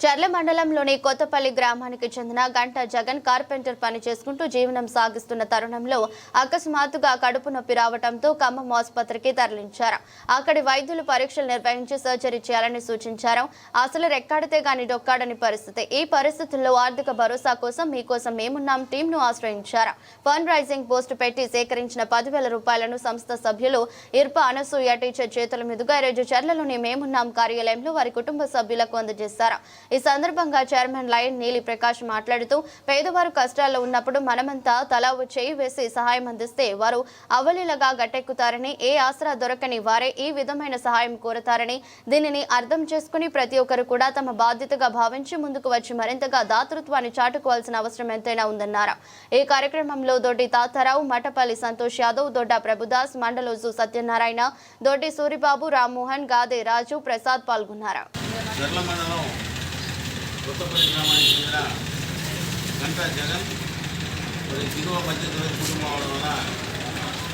చర్ల మండలంలోని కొత్తపల్లి గ్రామానికి చెందిన గంట జగన్ కార్పెంటర్ పని చేసుకుంటూ జీవనం సాగిస్తున్న తరుణంలో అకస్మాత్తుగా కడుపు నొప్పి రావడంతో ఖమ్మం ఆసుపత్రికి తరలించారు. అక్కడి వైద్యులు పరీక్షలు నిర్వహించి సర్జరీ చేయాలని సూచించారు. అసలు రెక్కాడితే గాని డొక్కాడని పరిస్థితి. ఈ పరిస్థితుల్లో ఆర్థిక భరోసా కోసం మీకోసం మేమున్నాం టీంను ఆశ్రయించారు. ఫండ్ రైజింగ్ పోస్టు పెట్టి సేకరించిన పదివేల రూపాయలను సంస్థ సభ్యులు ఇర్ప అనసూయ టీచర్ చేతుల మీదుగా ఈరోజు చర్లలోని మేమున్నాం కార్యాలయంలో వారి కుటుంబ సభ్యులకు అందజేశారు. ఈ సందర్భంగా చైర్మన్ లయన్ నీలి ప్రకాష్ మాట్లాడుతూ పేదవారు కష్టాల్లో ఉన్నప్పుడు మనమంతా తలా చేయి వేసి సహాయం అందిస్తే వారు అవలీలగా గట్టెక్కుతారని ఏ ఆసరా దొరకని వారే ఈ విధమైన సహాయం కోరతారని దీనిని అర్థం చేసుకుని ప్రతి ఒక్కరు కూడా తమ బాధ్యతగా భావించి ముందుకు వచ్చి మరింతగా దాతృత్వాన్ని చాటుకోవాల్సిన అవసరం ఎంతైనా ఉందన్నారు. ఈ కార్యక్రమంలో దొడ్డి తాతారావు మఠపల్లి సంతోష్ యాదవ్ దొడ్డ ప్రభుదాస్ మండలోజు సత్యనారాయణ దొడ్డి సూరిబాబు రామ్మోహన్ గాదే రాజు ప్రసాద్ పాల్గొన్నారు. కొత్తపల్లి గ్రామానికి చెందిన గంటా జగన్ మరి దిగువ మధ్యతరగతి కుటుంబం అవడం వల్ల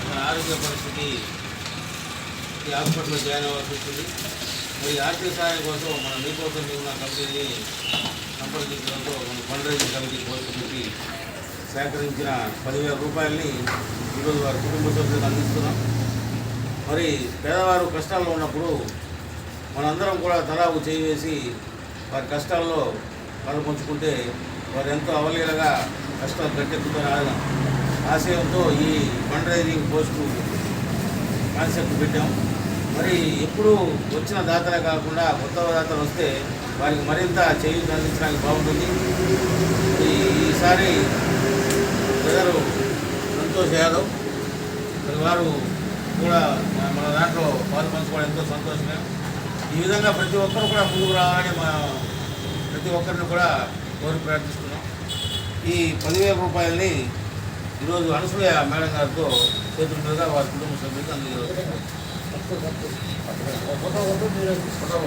మన ఆరోగ్య పరిస్థితి ఈ హాస్పిటల్లో జాయిన్ అవ్వాల్సి వస్తుంది. మరి ఆర్థిక సహాయం కోసం మన మీకోసం ఉన్న కంపెనీని సంప్రదించడంతో మన ఫండ్ రైజింగ్ కమిటీ పోస్ట్ సేకరించిన పదివేల రూపాయలని ఈరోజు వారి కుటుంబ సభ్యులకు అందిస్తున్నాం. మరి పేదవారు కష్టాల్లో ఉన్నప్పుడు మనందరం కూడా తలాకు చేయి వేసి వారి కష్టాల్లో కళ్ళు పంచుకుంటే వారు ఎంతో అవలీలగా కష్టాలు గట్టెక్కుతారు ఆశయంతో ఈ ఫండ్ రైజింగ్ పోస్టు కాన్సెప్ట్ పెట్టాం. మరి ఎప్పుడు వచ్చిన దాతలే కాకుండా కొత్త దాతలు వస్తే వారికి మరింత చేయూత అందించడానికి బాగుంటుంది. ఈసారి ప్రజలు సంతోష్ యాదవ్ మరి వారు కూడా మన దాంట్లో పాలు పంచుకోవడం ఎంతో సంతోషమే. ఈ విధంగా ప్రతి ఒక్కరు కూడా ముందుకు రావాలని మా ప్రతి ఒక్కరిని కూడా కోరి ప్రార్థిస్తున్నాం. ఈ పదివేల రూపాయలని ఈరోజు అనసూయ మేడం గారితో చేతుల మీదుగా వారి కుటుంబ సభ్యులకు అందజేస్తారు ఫోటో